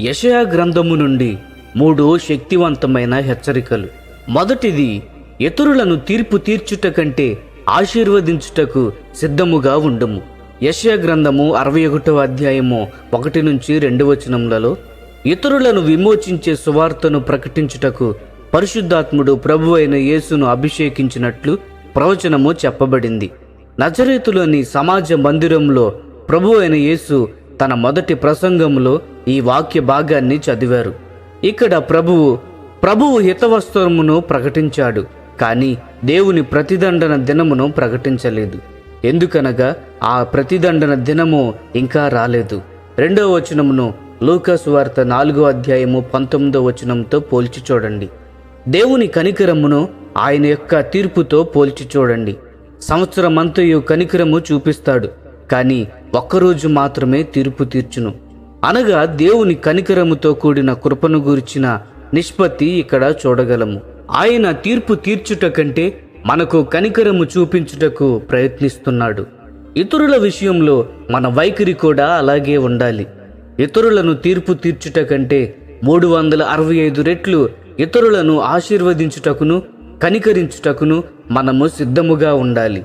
యషయా గ్రంథము నుండి మూడు శక్తివంతమైన హెచ్చరికలు. మొదటిది ఇతరులను తీర్పు తీర్చుట కంటే ఆశీర్వదించుటకు సిద్ధముగా ఉండుము. యషయా గ్రంథము అరవై ఒకటవ అధ్యాయము ఒకటి నుంచి రెండు వచనములలో ఇతరులను విమోచించే సువార్తను ప్రకటించుటకు పరిశుద్ధాత్ముడు ప్రభు అయిన యేసును అభిషేకించినట్లు ప్రవచనము చెప్పబడింది. నజరేతులోని సమాజ మందిరంలో ప్రభు అయిన యేసు తన మొదటి ప్రసంగంలో ఈ వాక్య భాగాన్ని చదివారు. ఇక్కడ ప్రభువు ప్రభువు హితవస్త్రమును ప్రకటించాడు కానీ దేవుని ప్రతిదండన దినమును ప్రకటించలేదు. ఎందుకనగా ఆ ప్రతిదండన దినము ఇంకా రాలేదు. రెండవ వచనమును లూకస్ వార్త నాలుగో అధ్యాయము పంతొమ్మిదో వచనంతో పోల్చి చూడండి. దేవుని కనికరమును ఆయన యొక్క తీర్పుతో పోల్చి చూడండి. సంవత్సరమంతయు కనికరము చూపిస్తాడు కానీ ఒక్కరోజు మాత్రమే తీర్పు తీర్చును. అనగా దేవుని కనికరముతో కూడిన కృపను గురించిన నిష్పత్తి ఇక్కడ చూడగలము. ఆయన తీర్పు తీర్చుట కంటే మనకు కనికరము చూపించుటకు ప్రయత్నిస్తున్నాడు. ఇతరుల విషయంలో మన వైఖరి కూడా అలాగే ఉండాలి. ఇతరులను తీర్పు తీర్చుట కంటే మూడు వందల అరవై ఐదు రెట్లు ఇతరులను ఆశీర్వదించుటకును కనికరించుటకును మనము సిద్ధముగా ఉండాలి.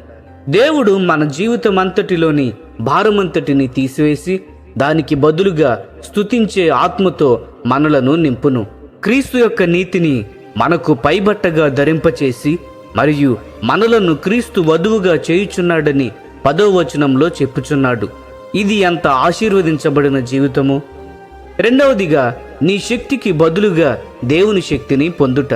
దేవుడు మన జీవితం అంతటిలోని భారమంతటిని తీసివేసి దానికి బదులుగా స్తుతించే ఆత్మతో మనలను నింపును. క్రీస్తు యొక్క నీతిని మనకు పైబట్టగా ధరింపచేసి మరియు మనలను క్రీస్తు వధువుగా చేయుచున్నాడని పదో వచనంలో చెప్పుచున్నాడు. ఇది ఎంత ఆశీర్వదించబడిన జీవితము. రెండవదిగా నీ శక్తికి బదులుగా దేవుని శక్తిని పొందుట.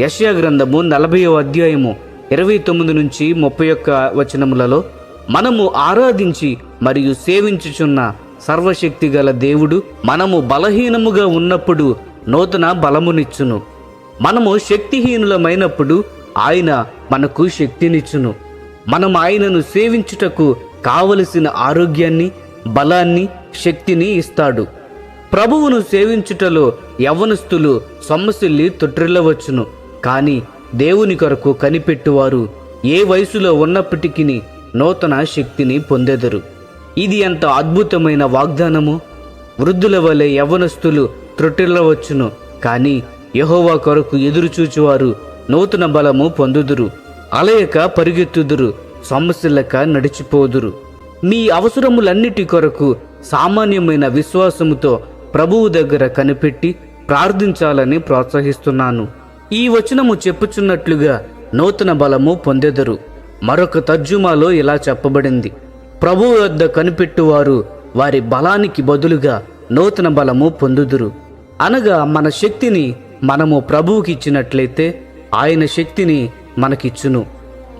యశ్యా గ్రంథము నలభైవ అధ్యాయము ఇరవై తొమ్మిది నుంచి ముప్పై ఒక్క వచనములలో మనము ఆరాధించి మరియు సేవించుచున్న సర్వశక్తి గల దేవుడు మనము బలహీనముగా ఉన్నప్పుడు నూతన బలమునిచ్చును. మనము శక్తిహీనులమైనప్పుడు ఆయన మనకు శక్తినిచ్చును. మనం ఆయనను సేవించుటకు కావలసిన ఆరోగ్యాన్ని బలాన్ని శక్తిని ఇస్తాడు. ప్రభువును సేవించుటలో యవనస్తులు సొమ్మసిల్లి తొట్టిల్లవచ్చును కానీ దేవుని కొరకు కనిపెట్టువారు ఏ వయసులో ఉన్నప్పటికీ నూతన శక్తిని పొందెదరు. ఇది ఎంత అద్భుతమైన వాగ్దానము! వృద్ధుల వలె యవ్వనస్తులు త్రొట్టిల్లవచ్చును కానీ యహోవా కొరకు ఎదురుచూచువారు నూతన బలము పొందుదురు. అలయక పరిగెత్తుదురు సమస్యలక నడిచిపోదురు. మీ అవసరములన్నిటి కొరకు సామాన్యమైన విశ్వాసముతో ప్రభువు దగ్గర కనిపెట్టి ప్రార్థించాలని ప్రోత్సహిస్తున్నాను. ఈ వచనము చెప్పుచున్నట్లుగా నూతన బలము పొందెదరు. మరొక తర్జుమాలో ఇలా చెప్పబడింది. ప్రభువు వద్ద కనిపెట్టువారు వారి బలానికి బదులుగా నూతన బలము పొందుదురు. అనగా మన శక్తిని మనము ప్రభువుకి ఇచ్చినట్లయితే ఆయన శక్తిని మనకిచ్చును.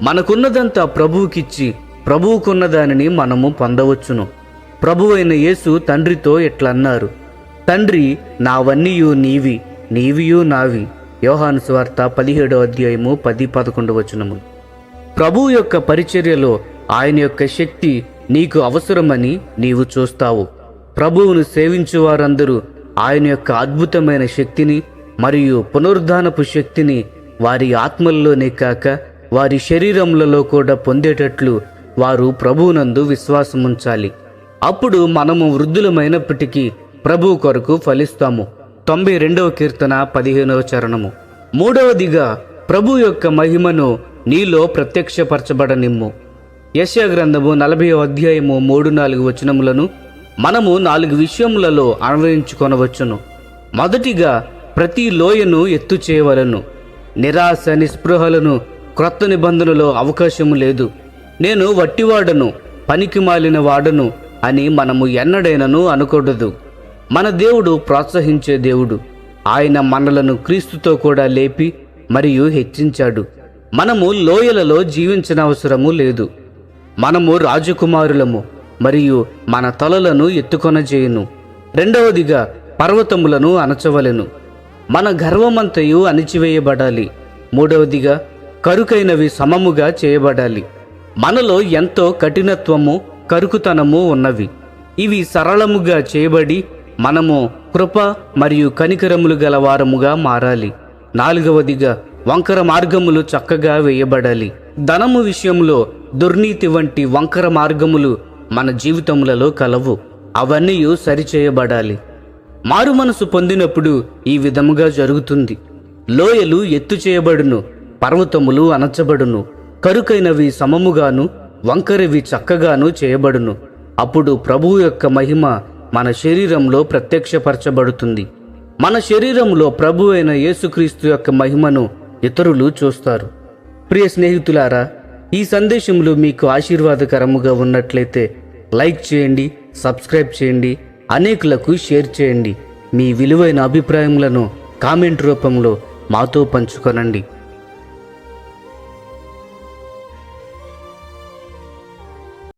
మనకున్నదంతా ప్రభువుకిచ్చి ప్రభువుకున్న దానిని మనము పొందవచ్చును. ప్రభువైన యేసు తండ్రితో ఇట్లన్నారు తండ్రి నావన్నీయు నీవి నీవియు నావి. యోహాను స్వార్త పదిహేడో అధ్యాయము పది పదకొండు వచనములు. ప్రభు యొక్క పరిచర్యలో ఆయన యొక్క శక్తి నీకు అవసరమని నీవు చూస్తావు. ప్రభువును సేవించువారందరూ ఆయన యొక్క అద్భుతమైన శక్తిని మరియు పునరుద్ధానపు శక్తిని వారి ఆత్మల్లోనే కాక వారి శరీరములలో కూడా పొందేటట్లు వారు ప్రభువునందు విశ్వాసముంచాలి. అప్పుడు మనము వృద్ధులమైనప్పటికీ ప్రభువు కొరకు ఫలిస్తాము. తొంభై రెండవ కీర్తన పదిహేనవ చరణము. మూడవదిగా ప్రభు యొక్క మహిమను నీలో ప్రత్యక్షపరచబడనిమ్ము. యశ గ్రంథము నలభై అధ్యాయము మూడు నాలుగు వచనములను మనము నాలుగు విషయములలో అన్వయించుకొనవచ్చును మొదటిగా ప్రతి లోయను ఎత్తు చేయవలను. నిరాశ నిస్పృహలను క్రొత్త నిబంధనలో అవకాశము లేదు. నేను వట్టివాడను పనికి మాలిన వాడను అని మనము ఎన్నడైనను అనకూడదు. మన దేవుడు ప్రోత్సహించే దేవుడు. ఆయన మనలను క్రీస్తుతో కూడా లేపి మరియు హెచ్చించాడు. మనము లోయలలో జీవించనవసరము లేదు. మనము రాజకుమారులము మరియు మన తలలను ఎత్తుకొనజేయును. రెండవదిగా పర్వతములను అణచవలెను. మన గర్వమంతయు అణిచివేయబడాలి. మూడవదిగా కరుకైనవి సమముగా చేయబడాలి. మనలో ఎంతో కఠినత్వము కరుకుతనము ఉన్నవి. ఇవి సరళముగా చేయబడి మనము కృప మరియు కనికరములు గలవారముగా మారాలి. నాలుగవదిగా వంకర మార్గములు చక్కగా వేయబడాలి. ధనము విషయంలో దుర్నీతి వంటి వంకర మార్గములు మన జీవితములలో కలవు. అవన్నీ సరిచేయబడాలి. మారు మనసు పొందినప్పుడు ఈ విధముగా జరుగుతుంది. లోయలు ఎత్తు చేయబడును పర్వతములు అణచబడును కరుకైనవి సమముగాను వంకరవి చక్కగాను చేయబడును. అప్పుడు ప్రభువు యొక్క మహిమ మన శరీరంలో ప్రత్యక్షపరచబడుతుంది. మన శరీరంలో ప్రభు అయిన యేసుక్రీస్తు యొక్క మహిమను ఇతరులు చూస్తారు. ప్రియ స్నేహితులారా ఈ సందేశంలో మీకు ఆశీర్వాదకరముగా ఉన్నట్లయితే లైక్ చేయండి సబ్స్క్రైబ్ చేయండి అనేకులకు షేర్ చేయండి. మీ విలువైన అభిప్రాయములను కామెంట్ రూపంలో మాతో పంచుకొనండి.